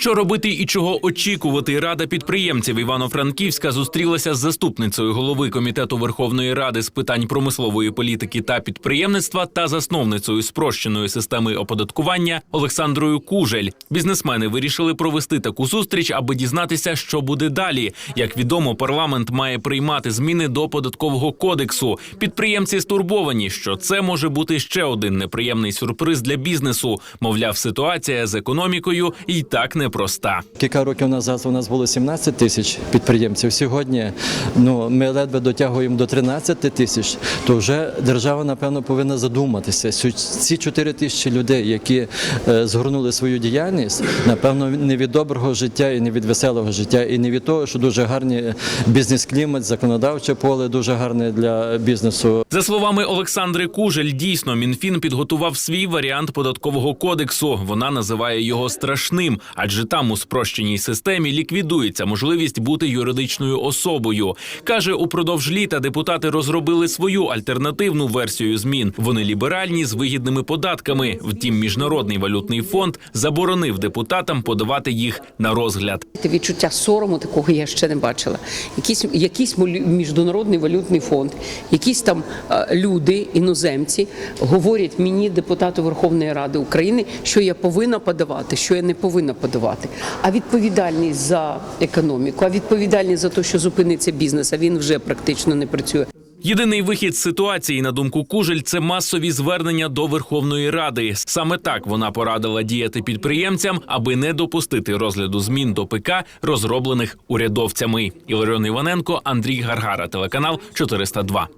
Що робити і чого очікувати? Рада підприємців Івано-Франківська зустрілася з заступницею голови комітету Верховної Ради з питань промислової політики та підприємництва та засновницею спрощеної системи оподаткування Олександрою Кужель. Бізнесмени вирішили провести таку зустріч, аби дізнатися, що буде далі. Як відомо, парламент має приймати зміни до податкового кодексу. Підприємці стурбовані, що це може бути ще один неприємний сюрприз для бізнесу. Мовляв, ситуація з економікою і так непроста. Кілька років назад у нас було 17 тисяч підприємців. Сьогодні ну, ми ледве дотягуємо до 13 тисяч. То вже держава, напевно, повинна задуматися. Ці 4 тисячі людей, які е, згорнули свою діяльність, напевно, не від доброго життя і не від веселого життя, і не від того, що дуже гарний бізнес-клімат, законодавче поле дуже гарне для бізнесу. За словами Олександри Кужель, дійсно Мінфін підготував свій варіант податкового кодексу. Вона називає його страшним, адже там у спрощеній системі ліквідується можливість бути юридичною особою. каже, упродовж літа депутати розробили свою альтернативну версію змін. Вони ліберальні з вигідними податками. Втім, міжнародний валютний фонд заборонив депутатам подавати їх на розгляд. Відчуття сорому такого я ще не бачила. Якийсь, якийсь міжнародний валютний фонд, якісь там е, люди, іноземці, говорять мені, депутату Верховної Ради України, що я повинна подавати, що я не повинна подавати. А відповідальність за економіку, а відповідальність за те, що зупиниться бізнес, а він вже практично не працює. Єдиний вихід з ситуації, на думку Кужель, це масові звернення до Верховної Ради. Саме так вона порадила діяти підприємцям, аби не допустити розгляду змін до ПК, розроблених урядовцями. Іларіон Іваненко, Андрій Гаргара, телеканал 402.